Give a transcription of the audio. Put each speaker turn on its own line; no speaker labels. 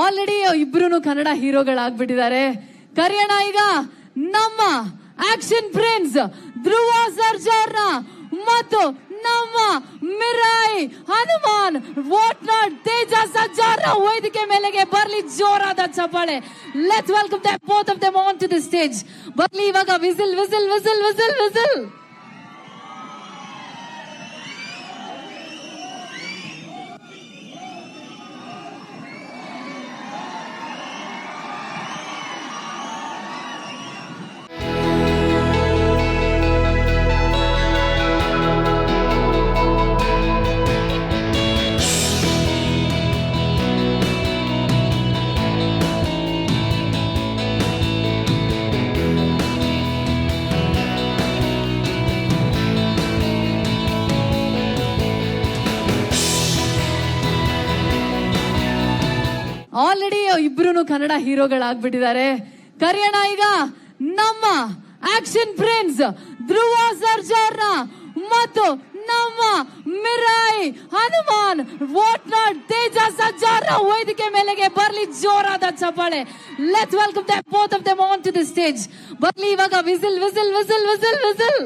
Already ಇಬ್ರು ಕನ್ನಡ ಹೀರೋಗಳಾಗ್ಬಿಟ್ಟಿದ್ದಾರೆ. ಕರೆಯೋಣ ಈಗ ನಮ್ಮ ಆಕ್ಷನ್ ಪ್ರಿನ್ಸ್ ಧ್ರುವ ಸರ್ಜಾರ್ನ ಮತ್ತು ನಮ್ಮ ಮಿರಾಯ್ ಹನುಮಾನ್ ವೋಟ್ ನಾಟ್ ತೇಜ ಸಜ್ಜಾರ್ನ ವೇದಿಕೆ ಮೇಲೆಗೆ ಬರ್ಲಿ ಜೋರಾದ ಚಪ್ಪಾಳೆ. Let's welcome them both of them on to the stage ಬರ್ಲಿ ಇವಾಗ, whistle whistle whistle whistle whistle. Already ಇಬ್ರು ಕನ್ನಡ ಹೀರೋಗಳಾಗ್ಬಿಟ್ಟಿದ್ದಾರೆ. ಕರೆಯೋಣ ಈಗ ನಮ್ಮ ಆಕ್ಷನ್ ಫ್ರೆಂಡ್ಸ್ ಧ್ರುವ ಸರ್ಜಾರ್ನ ಮತ್ತು ನಮ್ಮ ಮಿರಾಯ್ ಹನುಮಾನ್ ವಾಟ್ ನಾಟ್ ತೇಜ ಸಜ್ಜಾರ ವೇದಿಕೆ ಮೇಲೆಗೆ ಬರ್ಲಿ ಜೋರಾದ ಚಪ್ಪಾಳೆ. Let's welcome the both of them on to the stage ಬರ್ಲಿ ಇವಾಗ, whistle whistle whistle whistle whistle.